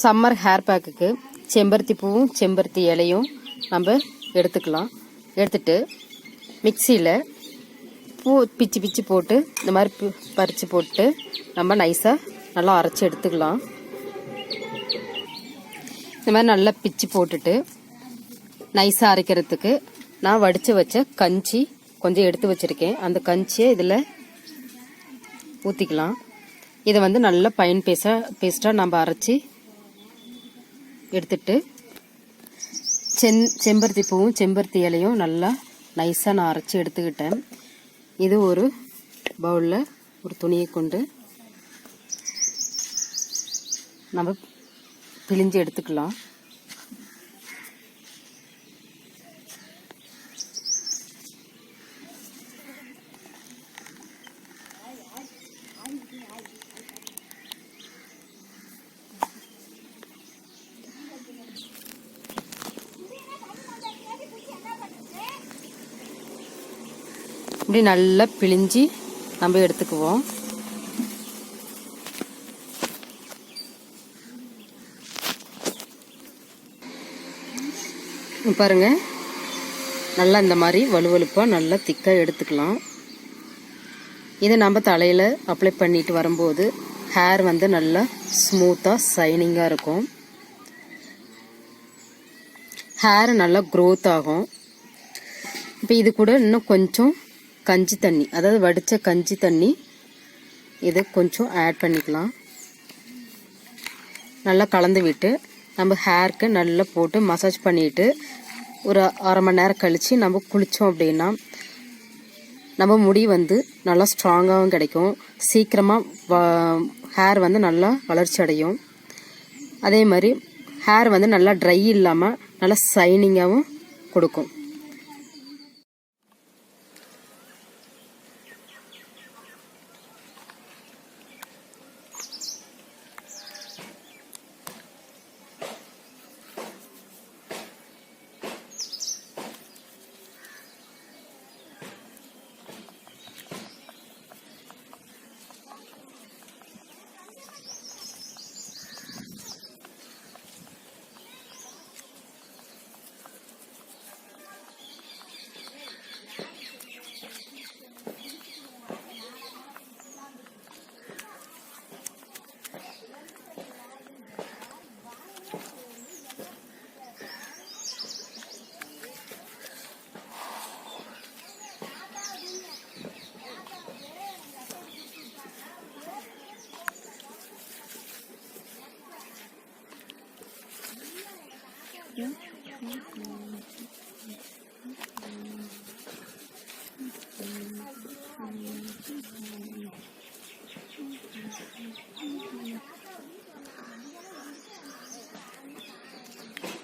Summer hair பேக்குக்கு செம்பருத்தி பூவும் செம்பருத்தி இலையும் நம்ம எடுத்துக்கலாம். எடுத்துட்டு மிக்சியில் பூ பிச்சு பிச்சு போட்டு இந்த மாதிரி பறித்து போட்டு நம்ம நைஸாக நல்லா அரைச்சி எடுத்துக்கலாம். இந்த மாதிரி நல்லா பிச்சு போட்டுட்டு நைஸாக அரைக்கிறதுக்கு நான் வடித்து வச்ச கஞ்சி கொஞ்சம் எடுத்து வச்சுருக்கேன். அந்த கஞ்சியை இதில் ஊற்றிக்கலாம் இதை வந்து நல்லா பயன் பேச பேஸ்ட்டாக நம்ம அரைச்சி எடுத்துட்டு சென் செம்பருத்தி பூவும் செம்பருத்தி இலையும் நல்லா நைஸாக நான் அரைச்சி எடுத்துக்கிட்டேன். இது ஒரு பவுலில் ஒரு துணியை கொண்டு நம்ம பிழிஞ்சு எடுத்துக்கலாம். இப்படி நல்லா பிழிஞ்சு நம்ம எடுத்துக்குவோம். பாருங்க. நல்லா இந்த மாதிரி வலுவலுப்பாக நல்லா திக்காக எடுத்துக்கலாம். இதை நம்ம தலையில் அப்ளை பண்ணிட்டு வரும்போது ஹேர் வந்து நல்லா ஸ்மூத்தாக ஷைனிங்காக இருக்கும். ஹேர் நல்லா க்ரோத் ஆகும். இப்போ இது கூட இன்னும் கொஞ்சம் கஞ்சி தண்ணி அதாவது வடித்த கஞ்சி தண்ணி இது கொஞ்சம் ஆட் பண்ணிக்கலாம். நல்லா கலந்து விட்டு நம்ம ஹேருக்கு நல்லா போட்டு மசாஜ் பண்ணிட்டு ஒரு அரை மணி நேரம் கழித்து நம்ம குளித்தோம் அப்படின்னா நம்ம முடி வந்து நல்லா ஸ்ட்ராங்காகவும் கிடைக்கும். சீக்கிரமாக ஹேர் வந்து நல்லா வளர்ச்சி அடையும். அதே மாதிரி ஹேர் வந்து நல்லா ட்ரை இல்லாமல் நல்லா ஷைனிங்காகவும் கொடுக்கும்.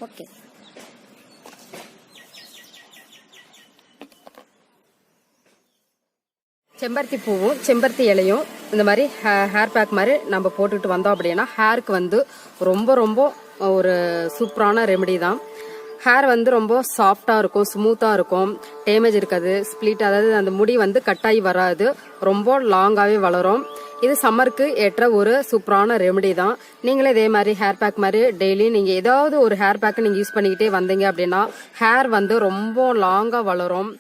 ஓகே செம்பருத்தி பூவும் செம்பருத்தி இலையும் இந்த மாதிரி ஹேர் பேக் மாதிரி நம்ம போட்டுக்கிட்டு வந்தோம் அப்படின்னா ஹேருக்கு வந்து ரொம்ப ரொம்ப ஒரு சூப்பரான ரெமெடி தான். ஹேர் வந்து ரொம்ப சாஃப்டாக இருக்கும் ஸ்மூத்தாக இருக்கும். டேமேஜ் இருக்காது ஸ்ப்ளிட் அதாவது அந்த முடி வந்து கட்டாகி வராது. ரொம்ப லாங்காகவே வளரும். இது சம்மருக்கு ஏற்ற ஒரு சூப்பரான ரெமெடி தான். நீங்களே இதே மாதிரி ஹேர் பேக் மாதிரி டெய்லி நீங்கள் ஏதாவது ஒரு ஹேர் பேக்கை நீங்கள் யூஸ் பண்ணிக்கிட்டே வந்தீங்க அப்படின்னா ஹேர் வந்து ரொம்ப லாங்காக வளரும்.